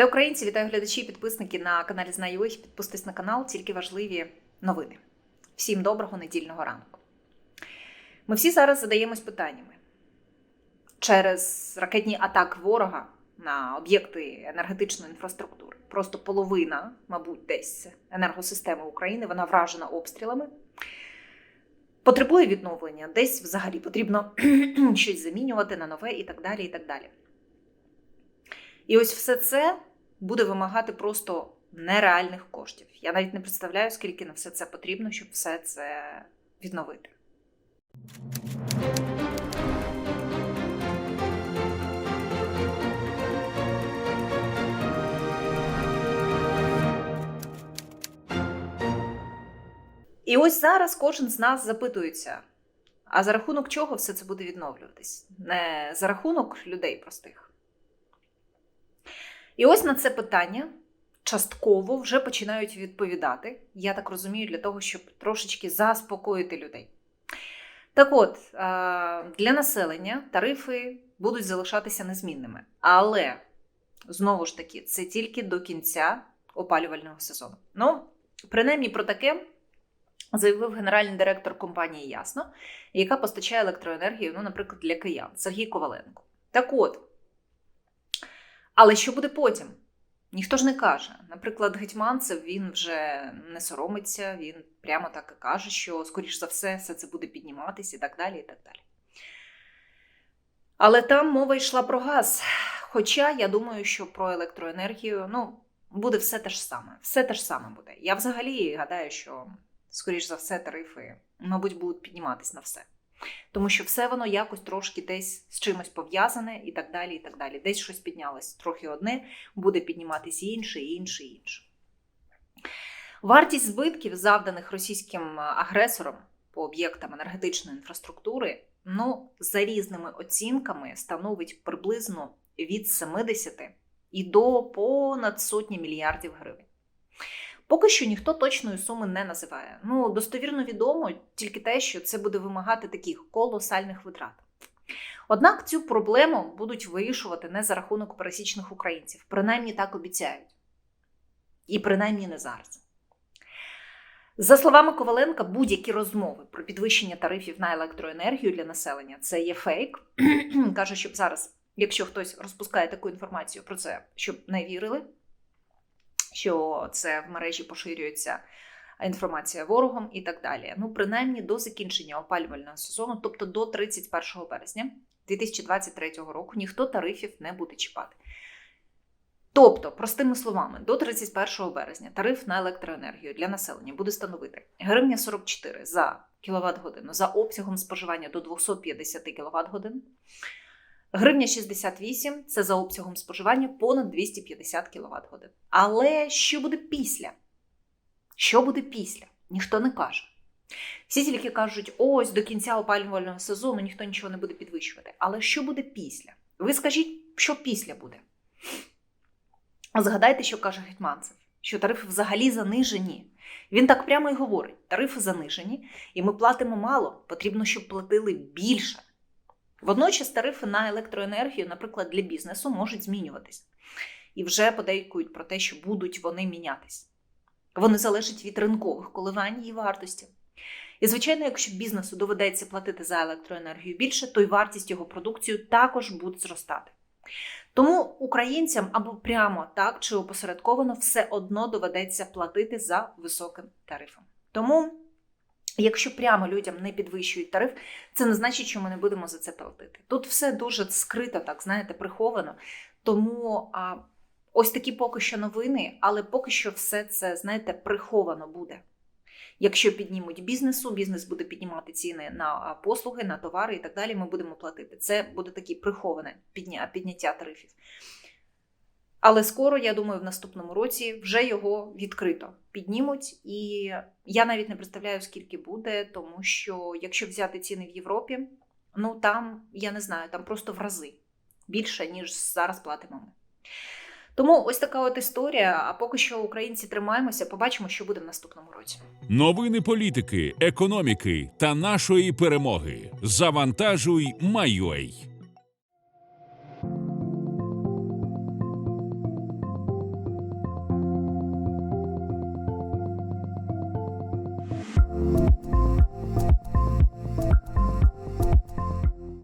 Вітаю українці, вітаю глядачі, підписники на каналі Знаю їх. Підписуйтесь на канал, тільки важливі новини. Всім доброго недільного ранку. Ми всі зараз задаємось питаннями через ракетні атаки ворога на об'єкти енергетичної інфраструктури. Просто половина, мабуть, десь енергосистеми України, вона вражена обстрілами. Потребує відновлення, десь взагалі потрібно щось замінювати на нове і так далі. І так далі. І ось все це буде вимагати просто нереальних коштів. Я навіть не представляю, скільки на все це потрібно, щоб все це відновити. І ось зараз кожен з нас запитується: а за рахунок чого все це буде відновлюватись? Не за рахунок людей простих. І ось на це питання частково вже починають відповідати. Я так розумію, для того, щоб трошечки заспокоїти людей. Так от, е, для населення тарифи будуть залишатися незмінними. Але, знову ж таки, це тільки до кінця опалювального сезону. Ну, принаймні про таке заявив генеральний директор компанії Ясно, яка постачає електроенергію, ну, наприклад, для киян Сергій Коваленко. Так от. Але що буде потім? Ніхто ж не каже. Наприклад, Гетьманцев він вже не соромиться, він прямо так і каже, що, скоріш за все, все це буде підніматися і так далі. і так далі. Але там мова йшла про газ. Хоча я думаю, що про електроенергію ну, буде все те ж саме. Все те ж саме буде. Я взагалі гадаю, що, скоріш за все, тарифи, мабуть, будуть підніматись на все. Тому що все воно якось трошки десь з чимось пов'язане і так далі. і так далі. Десь щось піднялось трохи одне, буде підніматись інше, інше, інше. Вартість збитків, завданих російським агресором по об'єктам енергетичної інфраструктури, ну, за різними оцінками становить приблизно від 70 і до понад сотні мільярдів гривень. Поки що ніхто точної суми не називає. Ну, достовірно відомо тільки те, що це буде вимагати таких колосальних витрат. Однак цю проблему будуть вирішувати не за рахунок пересічних українців, принаймні так обіцяють. І принаймні не зараз. За словами Коваленка, будь-які розмови про підвищення тарифів на електроенергію для населення це є фейк. Каже, щоб зараз, якщо хтось розпускає таку інформацію про це, щоб не вірили що це в мережі поширюється інформація ворогом і так далі. Ну, принаймні до закінчення опалювального сезону, тобто до 31 березня 2023 року, ніхто тарифів не буде чіпати. Тобто, простими словами, до 31 березня тариф на електроенергію для населення буде становити гривня 44 за кіловат годину за обсягом споживання до 250 кВт годин. Гривня 68 це за обсягом споживання понад 250 кВт годин. Але що буде після? Що буде після? Ніхто не каже. Всі тільки кажуть, ось до кінця опалювального сезону ніхто нічого не буде підвищувати. Але що буде після? Ви скажіть, що після буде? Згадайте, що каже Гетьманцев, що тарифи взагалі занижені. Він так прямо і говорить: тарифи занижені, і ми платимо мало, потрібно, щоб платили більше. Водночас тарифи на електроенергію, наприклад, для бізнесу можуть змінюватись. І вже подейкують про те, що будуть вони мінятись. Вони залежать від ринкових коливань і вартості. І, звичайно, якщо бізнесу доведеться платити за електроенергію більше, то й вартість його продукцію також буде зростати. Тому українцям або прямо так чи опосередковано все одно доведеться платити за високим тарифом. Тому. Якщо прямо людям не підвищують тариф, це не значить, що ми не будемо за це платити. Тут все дуже скрито, так знаєте, приховано. Тому а, ось такі поки що новини, але поки що все це, знаєте, приховано буде. Якщо піднімуть бізнесу, бізнес буде піднімати ціни на послуги, на товари і так далі. Ми будемо платити. Це буде таке приховане підняття тарифів. Але скоро, я думаю, в наступному році вже його відкрито піднімуть. І я навіть не представляю, скільки буде, тому що якщо взяти ціни в Європі, ну там, я не знаю, там просто в рази більше, ніж зараз платимо ми. Тому ось така от історія. А поки що українці тримаємося, побачимо, що буде в наступному році. Новини політики, економіки та нашої перемоги. Завантажуй, Майой.